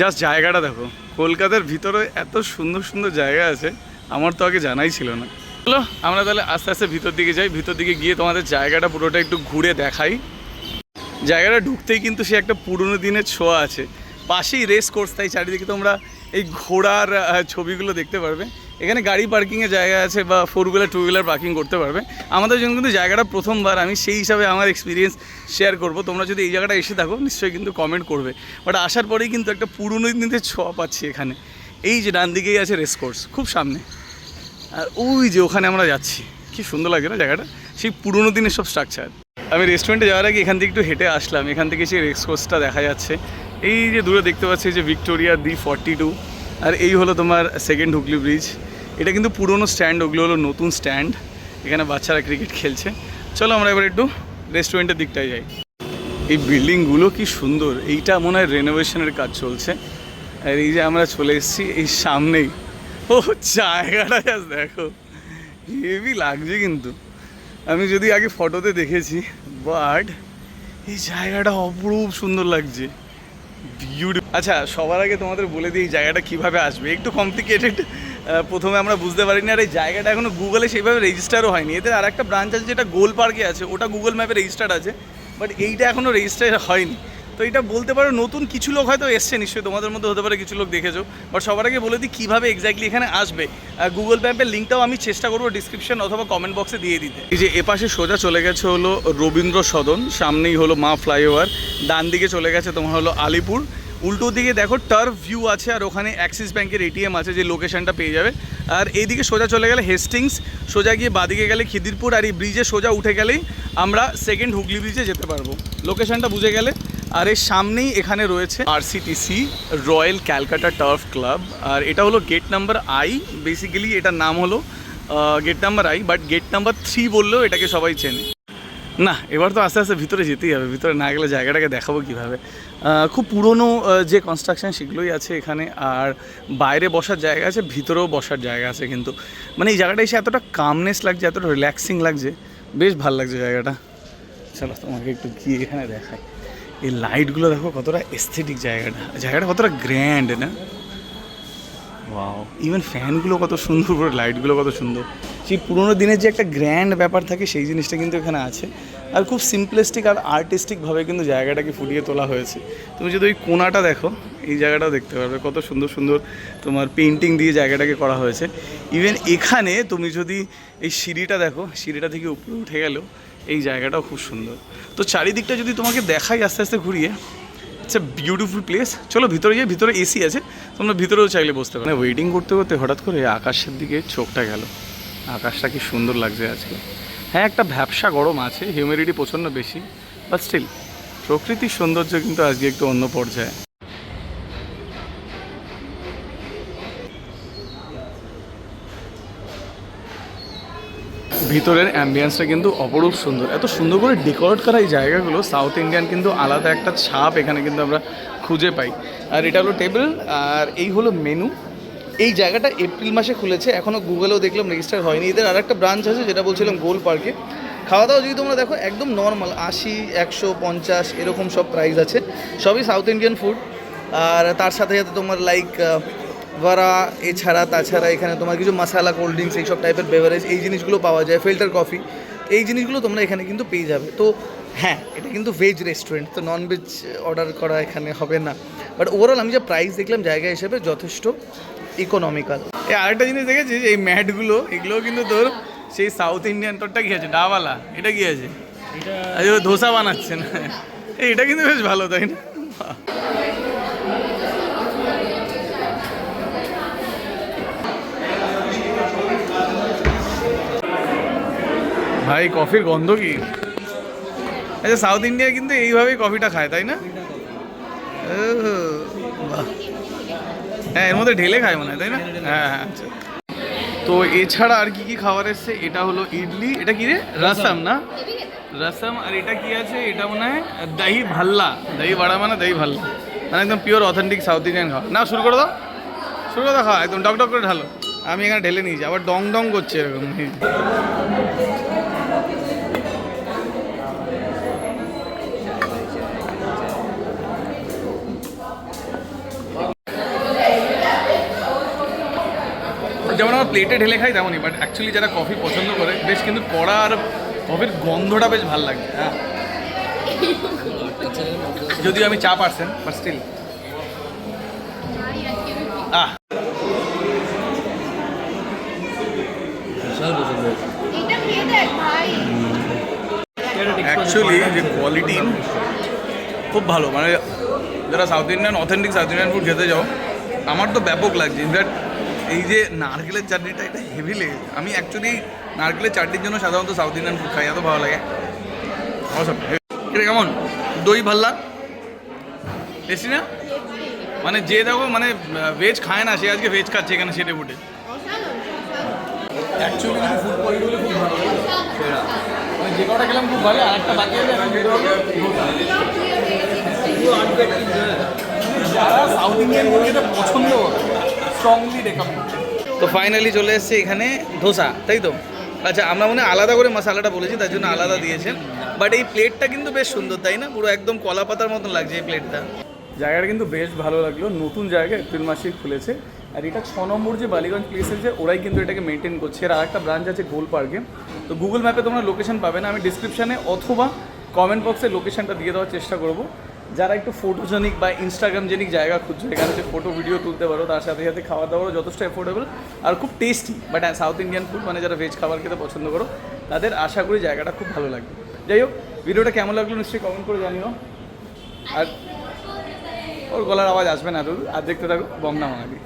Just জায়গাটা দেখো। কলকাতার ভিতরে এত সুন্দর সুন্দর জায়গা আছে, আমার তো আগে জানাই ছিল না। চলো, আমরা তাহলে আস্তে আস্তে ভিতর দিকে যাই। ভিতর দিকে গিয়ে তোমাদের জায়গাটা পুরোটা একটু ঘুরে দেখাই। জায়গাটা ঢুকতেই কিন্তু সে একটা পুরনো দিনের ছোঁয়া আছে। পাশেই রেস কোর্স তাই চারিদিকে তোমরা এই ঘোড়ার ছবিগুলো দেখতে পারবে। এখানে গাড়ি পার্কিংয়ের জায়গা আছে বা four wheeler two wheeler parking করতে পারবে। আমাদের জন্য কিন্তু জায়গাটা প্রথমবার, আমি সেই হিসাবে আমার এক্সপিরিয়েন্স শেয়ার করব। তোমরা যদি এই জায়গাটা এসে থাকো, নিশ্চয়ই কিন্তু কমেন্ট করবে। বাট আসার পরেই কিন্তু একটা পুরনো দিনের ছোঁয়া পাচ্ছি এখানে। এই যে ডান দিকেই আছে রেস কোর্স খুব সামনে। আর ওই যে ওখানে আমরা যাচ্ছি, কি সুন্দর লাগে না জায়গাটা? সেই পুরনো দিনের সব স্ট্রাকচার আমি রেস্টুরেন্টে যাওয়ার আগে এখান থেকে একটু হেঁটে আসলাম। এখান থেকে সেই রেস কোর্সটা দেখা যাচ্ছে। এই যে দূরে দেখতে পাচ্ছি যে ভিক্টোরিয়া দি ফর্টি টু আর এই হলো তোমার সেকেন্ড হুগলি ব্রিজ এটা কিন্তু পুরনো স্ট্যান্ড ওগুলো হলো নতুন স্ট্যান্ড এখানে বাচ্চারা ক্রিকেট খেলছে। চলো আমরা এবার একটু রেস্টুরেন্টের দিকটায় যাই। এই বিল্ডিংগুলো কি সুন্দর। এইটা মনে হয় রেনোভেশনের কাজ চলছে। আর এই যে আমরা চলে এসেছি, এই সামনেই। ও, জায়গাটা জাস্ট দেখো। হেভি লাগছে কিন্তু। আমি যদি আগে ফটোতে দেখেছি বাট এই জায়গাটা অপরূপ সুন্দর লাগছে। বিউটি আচ্ছা সবার আগে তোমাদের বলে দিই এই জায়গাটা কীভাবে আসবে। একটু কমপ্লিকেটেড প্রথমে আমরা বুঝতে পারিনি, আর এই জায়গাটা এখনও গুগলে সেইভাবে রেজিস্টারও হয়নি। এতে আর একটা ব্রাঞ্চ আছে যেটা গোল পার্কে আছে, ওটা গুগল ম্যাপে রেজিস্টার্ড আছে বাট এইটা এখনও রেজিস্টার হয়নি। তো এটা বলতে পারো, নতুন কিছু লোক হয়তো এসছে নিশ্চয়ই, তোমাদের মধ্যে হতে পারে কিছু লোক দেখেছ বাট সবার আগে বলে দিই কীভাবে এক্স্যাক্টলি এখানে আসবে। গুগল ম্যাপের লিঙ্কটাও আমি চেষ্টা করব ডিসক্রিপশন অথবা কমেন্ট বক্সে দিয়ে দিতে। এই যে এপাশে সোজা চলে গেছে হলো রবীন্দ্র সদন, সামনেই হলো মা ফ্লাইওভার ডান দিকে চলে গেছে তোমার হলো আলিপুর। উল্টো দিকে দেখো টার্ফ ভিউ আছে আর ওখানে অ্যাক্সিস ব্যাংকের এটিএম আছে যে লোকেশনটা পেয়ে যাবে। আর এইদিকে সোজা চলে গেলে হেস্টিংস সোজা গিয়ে বাদিকে গেলে খিদিরপুর আর এই ব্রিজে সোজা উঠে গেলেই আমরা সেকেন্ড হুগলি ব্রিজে যেতে পারব। লোকেশনটা বুঝে গেলে। আর এর সামনেই এখানে রয়েছে RCTC royal Calcutta turf club আর এটা হলো গেট নাম্বার আই বেসিক্যালি এটার নাম হলো gate number I but gate number three বললেও এটাকে সবাই চেনে। না, এবার তো আস্তে আস্তে ভিতরে যেতেই হবে, ভিতরে না গেলে জায়গাটাকে দেখাবো কীভাবে। খুব পুরনো যে কনস্ট্রাকশন সেগুলোই আছে এখানে, আর বাইরে বসার জায়গা আছে, ভিতরেও বসার জায়গা আছে কিন্তু। মানে এই জায়গাটা এসে এতটা কামনেস লাগছে, এতটা রিল্যাক্সিং লাগছে, বেশ ভালো লাগছে জায়গাটা। চলো তোমাকে একটু গিয়ে এখানে দেখাই। এই লাইটগুলো দেখো কতটা এস্থেটিক জায়গাটা। জায়গাটা কতটা গ্র্যান্ড না? ইভেন ফ্যানগুলো কত সুন্দর করে লাইটগুলো কত সুন্দর। সেই পুরোনো দিনের যে একটা গ্র্যান্ড ব্যাপার থাকে, সেই জিনিসটা কিন্তু এখানে আছে। আর খুব সিম্পলিস্টিক আর আর্টিস্টিকভাবে কিন্তু জায়গাটাকে ফুটিয়ে তোলা হয়েছে। তুমি যদি ওই কোনাটা দেখো, এই জায়গাটাও দেখতে পারবে, কত সুন্দর সুন্দর তোমার পেন্টিং দিয়ে জায়গাটাকে করা হয়েছে। ইভেন এখানে তুমি যদি এই সিঁড়িটা দেখো, সিঁড়িটা থেকে উপরে উঠে গেলেও এই জায়গাটাও খুব সুন্দর। তো চারিদিকটা যদি তোমাকে দেখাই আস্তে আস্তে ঘুরিয়ে ইটস এ বিউটিফুল প্লেস চলো ভিতরে যাই, ভিতরে এসি আছে, তোমরা ভিতরেও চাইলে বসতে পারো। ওয়েটিং করতে করতে হঠাৎ করে আকাশের দিকে চোখটা গেল। আকাশটা কি সুন্দর লাগছে আজকে। হ্যাঁ একটা ভ্যাবসা গরম আছে হিউমিডিটি প্রচণ্ড বেশি বাট স্টিল প্রকৃতির সৌন্দর্য কিন্তু আজকে একটু অন্য পর্যায়ে। ভিতরের অ্যাম্বিয়েন্সটা কিন্তু অপরূপ সুন্দর। এত সুন্দর করে ডেকোরেট করা এই জায়গাগুলো সাউথ ইন্ডিয়ান কিন্তু আলাদা একটা ছাপ এখানে কিন্তু আমরা খুঁজে পাই। আর এটা হলো টেবিল আর এই হলো মেনু এই জায়গাটা এপ্রিল মাসে খুলেছে এখনও গুগলেও দেখলাম রেজিস্টার হয়নি। এদের আর একটা ব্রাঞ্চ আছে যেটা বলছিলাম গোল পার্কে খাওয়া দাওয়া যদি তোমরা দেখো, একদম নর্মাল আশি, একশো, পঞ্চাশ, এরকম সব প্রাইস আছে। সবই সাউথ ইন্ডিয়ান ফুড আর তার সাথে সাথে তোমার লাইক ভাড়া এছাড়া তাছাড়া এখানে তোমার কিছু মশালা কোল্ড ড্রিঙ্কস এইসব টাইপের বেভারেজ এই জিনিসগুলো পাওয়া যায়। ফিল্টার কফি এই জিনিসগুলো তোমরা এখানে কিন্তু পেয়ে যাবে। তো হ্যাঁ এটা কিন্তু ভেজ রেস্টুরেন্ট তো নন ভেজ অর্ডার করা এখানে হবে না। বাট ওভারঅল আমি যে প্রাইস দেখলাম জায়গা হিসেবে যথেষ্ট ইকোনমিক্যাল এই আরেকটা জিনিস দেখেছিস? এই ম্যাটগুলো এগুলো কিন্তু তোর সেই সাউথ ইন্ডিয়ান তোরটা কি আছে? ডাওয়ালা এটা কি আছে? আচ্ছা ও ধোসা বানাচ্ছে না। এটা কিন্তু বেশ ভালো তাই না? ভাই কফির গন্ধ কি? আচ্ছা সাউথ ইন্ডিয়া কিন্তু এইভাবেই কফিটা খায় তাই না। হ্যাঁ এর মধ্যে ঢেলে খায় মনে হয়, তাই না? হ্যাঁ হ্যাঁ আচ্ছা। তো এছাড়া আর কি কি খাবার এসছে? এটা হলো ইডলি। এটা কি রে? রসম না? রসম। আর এটা কি আছে? এটা মনে হয় দহি ভাল্লা। দহি বড়া মানে দহি ভাল্লা। মানে একদম পিওর অথেন্টিক সাউথ ইন্ডিয়ান খাওয়া না, শুরু করে দাও। শুরু করে দাও খাওয়া একদম ডক ডক করে ঢালো। আমি এখানে ঢেলে নিয়েছি। আবার ডং ডং করছে এরকম। প্লেটে ঢেলে খাই তেমনই বাট অ্যাকচুয়ালি যারা কফি পছন্দ করে বেশ কিন্তু কড়া আর কফির গন্ধটা বেশ ভালো লাগে হ্যাঁ। যদিও আমি চা পারছেন বাট স্টিল আহ। অ্যাকচুয়ালি যে কোয়ালিটি খুব ভালো মানে যারা South Indian authentic South Indian food খেতে যাও আমার তো ব্যাপক লাগছে। ইনফ্যাক্ট এই যে নারকেলের চাটনিটা এটা হেভি লেগেছে আমি অ্যাকচুয়ালি নারকেলের চাটনির জন্য সাধারণত সাউথ ইন্ডিয়ান ফুড খাই এত ভালো লাগে। অসম এটা কেমন? দই ভাল্লা? টেস্টি না? মানে যে দেখো মানে ভেজ খায় না সে আজকে ভেজ খাচ্ছে এখানে সেটে ফুটে। অ্যাকচুয়ালি কিন্তু ফুড কোয়ালিটি খুব ভালো মানে যে কটা খেলাম খুব ভালো আর একটা বাকি। যারা সাউথ ইন্ডিয়ান খেতে পছন্দ স্ট্রংলি রেকমেন্ড তো ফাইনালি চলে এসেছে এখানে ধোসা, তাই তো? আচ্ছা আমরা মনে আলাদা করে মশালাটা বলেছি, তার জন্য আলাদা দিয়েছেন। বাট এই প্লেটটা কিন্তু বেশ সুন্দর, তাই না? পুরো একদম কলা পাতার মতন লাগছে এই প্লেটটা জায়গাটা কিন্তু বেশ ভালো লাগল। নতুন জায়গা, এপ্রিল মাসেই খুলেছে। আর এটা ছ নম্বর যে বালিগঞ্জ প্লেস যে, ওরাই কিন্তু এটাকে মেনটেন করছে। এর আরেকটা ব্রাঞ্চ আছে গোল পার্কে তো গুগল ম্যাপে তোমরা লোকেশন পাবে না। আমি ডিসক্রিপশানে অথবা কমেন্ট বক্সে লোকেশানটা দিয়ে দেওয়ার চেষ্টা করব। যারা একটু ফটোজেনিক বা ইনস্টাগ্রাম জেনিক জায়গা খুঁজছে, এখানে যে ফটো ভিডিও তুলতে পারো, তার সাথে সাথে খাওয়া দাওয়ারও যথেষ্ট অ্যাফোর্ডেবল আর খুব tasty but South Indian food মানে যারা ভেজ খাবার খেতে পছন্দ করো, তাদের আশা করি জায়গাটা খুব ভালো লাগবে। যাই হোক ভিডিওটা কেমন লাগল নিশ্চয়ই কমেন্ট করে জানিও। আর ওর গলার আওয়াজ আসবে না আর দেখতে থাকো বংনা মাঙালি